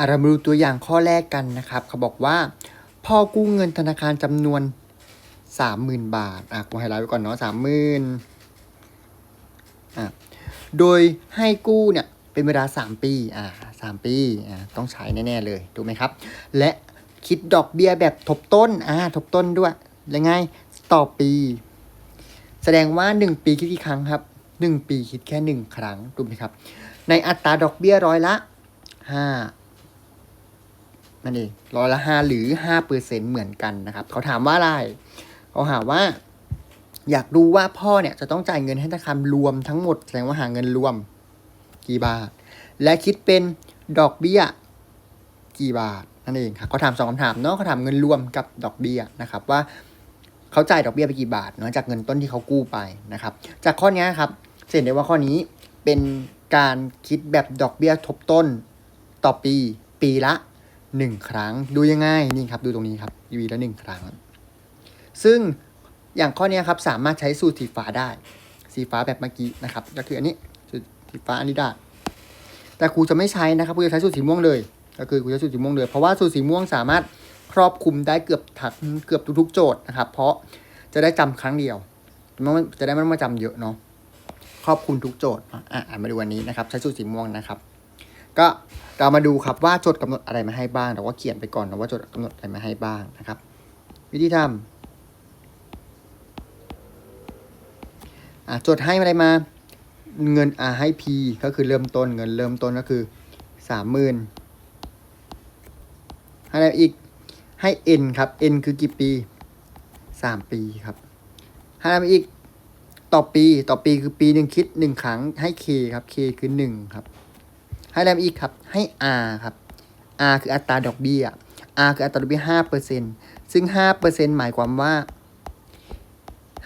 อะเรามาดูตัวอย่างข้อแรกกันนะครับ เขาบอกว่า พ่อกู้เงินธนาคารจำนวนสามหมื่นบาท อะกูไฮไลท์ไว้ก่อนเนาะสามหมื่นอะ โดยให้กู้เนี่ยเป็นเวลาสามปี อ่าสามปี อ่า ต้องใช้แน่ ๆ เลย ถูกไหมครับ และคิดดอกเบี้ยแบบทบต้น อ่า ทบต้นด้วยยังไง ต่อปี แสดงว่าหนึ่งปีคิดกี่ครั้งครับหนึ่งปีคิดแค่หนึ่งครั้ง ถูกไหมครับ ในอัตราดอกเบี้ยร้อยละห้า นั่นเองร้อยละห้าหรือห้าเปอร์เซ็นเหมือนกันนะครับ เขาถามว่าอะไรเขาถามว่า อยากรู้ว่าพ่อเนี่ยจะต้องจ่ายเงินให้ธนาคารรวมทั้งหมดแสดงว่าหาเงินรวม กี่บาท และคิดเป็นดอกเบี้ยกี่บาทนั่นเองครับเขาถามสองคำถามเนาะเขาถามเงินรวมกับดอกเบี้ยนะครับว่าเขาจ่ายดอกเบี้ยไปกี่บาทเนาะจากเงินต้นที่เขากู้ไปนะครับ จากข้อนี้ครับเห็นได้ว่าข้อนี้เป็นการคิดแบบดอกเบี้ยทบต้นต่อปีปีละ หนึ่งครั้ง ดูยังไงนี่ครับ ดูตรงนี้ครับวีละหนึ่งครั้ง ซึ่งอย่างข้อนี้ครับสามารถใช้สูตรสีฟ้าได้ สีฟ้าแบบเมื่อกี้นะครับ ก็คืออันนี้สูตรสีฟ้าอันนี้ได้ แต่ครูจะไม่ใช้นะครับครูจะใช้สูตรสีม่วงเลย ก็คือครูจะสูตรสีม่วงเลย เพราะว่าสูตรสีม่วงสามารถครอบคลุมได้เกือบถักเกือบทุกๆโจทย์นะครับ เพราะจะได้จำครั้งเดียวมันจะได้ไม่ต้องมาจำเยอะเนาะครอบคลุมทุกโจทย์อะอะมาดูวันนี้นะครับ ใช้สูตรสีม่วงนะครับ ก็เรามาดูครับว่าโจทย์กำหนดอะไรมาให้บ้างเราก็เขียนไปก่อนนะว่าโจทย์กำหนดอะไรมาให้บ้างนะครับ วิธีทำโจทย์ให้อะไรมาเงินอะให้ P ก็คือเริ่มต้นเงินเริ่มต้นก็คือสามหมื่นให้อะไรอีกให้ N ครับ N คือกี่ปีสามปีครับให้อะไรอีกต่อปีต่อปีคือปีหนึ่งคิดหนึ่งครั้งให้ K ครับ K คือหนึ่งครับ ให้อะไรมอีกครับ ให้ R ครับ R คืออัตราดอกเบี้ย R คืออัตราดอกเบี้ยห้าเปอร์เซ็นซึ่งห้าเปอร์เซ็นหมายความว่า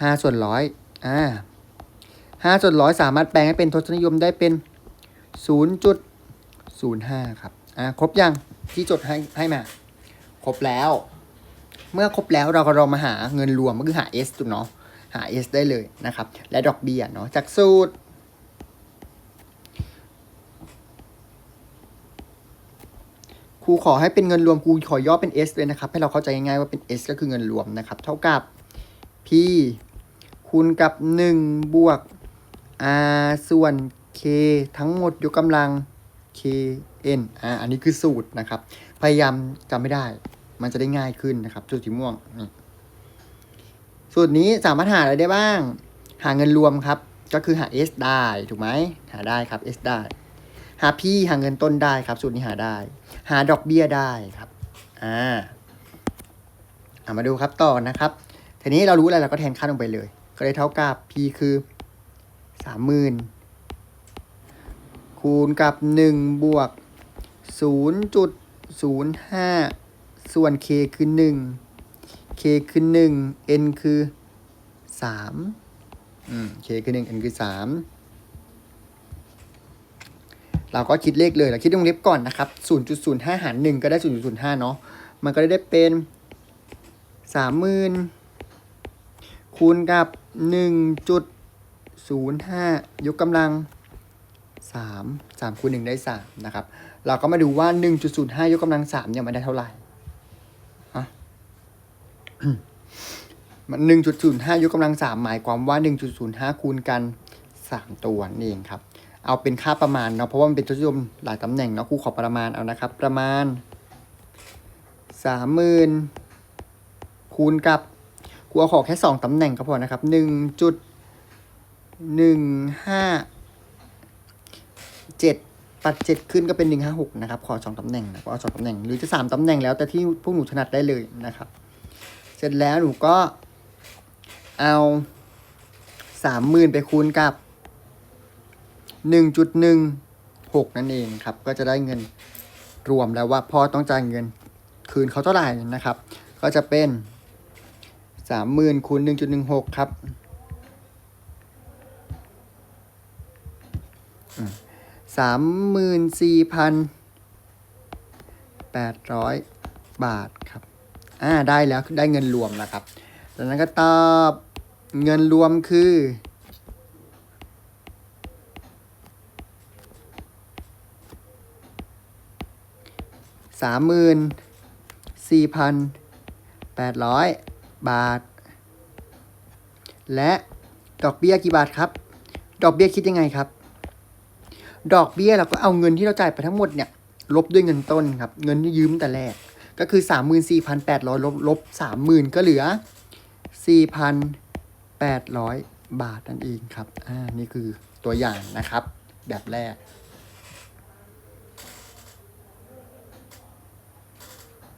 ห้าส่วนร้อยอ่าห้าส่วนร้อยสามารถแปลงให้เป็นทศนิยมได้เป็นศูนย์จุดศูนย์ห้าครับ อ่า ครบยังที่จดให้ให้มา ครบแล้ว เมื่อครบแล้วเราก็ลองมาหาเงินรวมก็คือหา S ถูกเนาะหา S ได้เลยนะครับ และดอกเบี้ยเนาะจากสูตร ครูขอให้เป็นเงินรวมครูขอย่อเป็น S เลยนะครับ ให้เราเข้าใจง่ายๆว่าเป็น S ก็คือเงินรวมนะครับ เท่ากับ P คูณกับ 1 บวก R ส่วน K ทั้งหมดยกกำลัง K N อ่าอันนี้คือสูตรนะครับ พยายามจำไม่ได้ มันจะได้ง่ายขึ้นนะครับสูตรสีม่วงนี่สูตรนี้สามารถหาอะไรได้บ้าง หาเงินรวมครับ ก็คือหา S ได้ ถูกไหมหาได้ครับ S ได้ หา P หาเงินต้นได้ครับ สูตรนี้หาได้ หาดอกเบี้ยได้ครับอ่าอามาดูครับต่อนะครับทีนี้เรารู้อะไรเราก็แทนค่าลงไปเลย ก็เลยเท่ากับ P คือสามหมื่นคูณกับหนึ่งบวกศูนย์จุดศูนย์ห้าส่วน K คือหนึ่ง k คือหนึ่ง n คือสามอืม k คือหนึ่ง n คือสาม เราก็คิดเลขเลยเราคิดวงเล็บก่อนนะครับศูนย์จุดศูนย์ห้าหารหนึ่งก็ได้ศูนย์จุดศูนย์ห้าเนาะมันก็ได้เป็นสามหมื่นคูณกับหนึ่งจุดศูนย์ห้ายกกำลังสามสามคูณหนึ่งได้สามนะครับ เราก็มาดูว่าหนึ่งจุดศูนย์ห้ายกกำลังสามเนี่ยมันได้เท่าไหร่มันหนึ่งจุดศูนย์ห้ายกกำลังสามหมายความว่าหนึ่งจุดศูนย์ห้าคูณกันสามตัวนี่เองครับ เอาเป็นค่าประมาณเนาะเพราะว่ามันเป็นทศนิยมหลายตำแหน่งเนาะครูขอประมาณเอานะครับ ประมาณสามหมื่นคูณกับครูเอาขอแค่สองตำแหน่งก็พอนะครับหนึ่งจุดหนึ่งห้าเจ็ดตัดเจ็ดขึ้นก็เป็นหนึ่งห้าหกนะครับ ขอสองตำแหน่งนะขอเอาสองตำแหน่งหรือจะสามตำแหน่งแล้วแต่ที่พวกหนูถนัดได้เลยนะครับ เสร็จแล้วหนูก็เอาสามหมื่นไปคูณกับ หนึ่งจุดหนึ่งหกนั่นเองครับ ก็จะได้เงินรวมแล้วว่าพ่อต้องจ่ายเงินคืนเขาเท่าไหร่นะครับ ก็จะเป็นสามหมื่นคูณหนึ่งจุดหนึ่งหกครับสามหมื่นสี่พันแปดร้อยบาทครับ อ่า ได้แล้ว ได้เงินรวมนะครับจากนั้นก็ตอบเงินรวมคือ สามหมื่นสี่พันแปดร้อยบาท และดอกเบี้ยกี่บาทครับ ดอกเบี้ยคิดยังไงครับ ดอกเบี้ยเราก็เอาเงินที่เราจ่ายไปทั้งหมดเนี่ยลบด้วยเงินต้นครับ เงินที่ยืมแต่แรก ก็คือ 34,800ลบลบ30,000 ก็เหลือ 4,800 บาทนั่นเองครับ อ่า นี่คือตัวอย่างนะครับ แบบแรก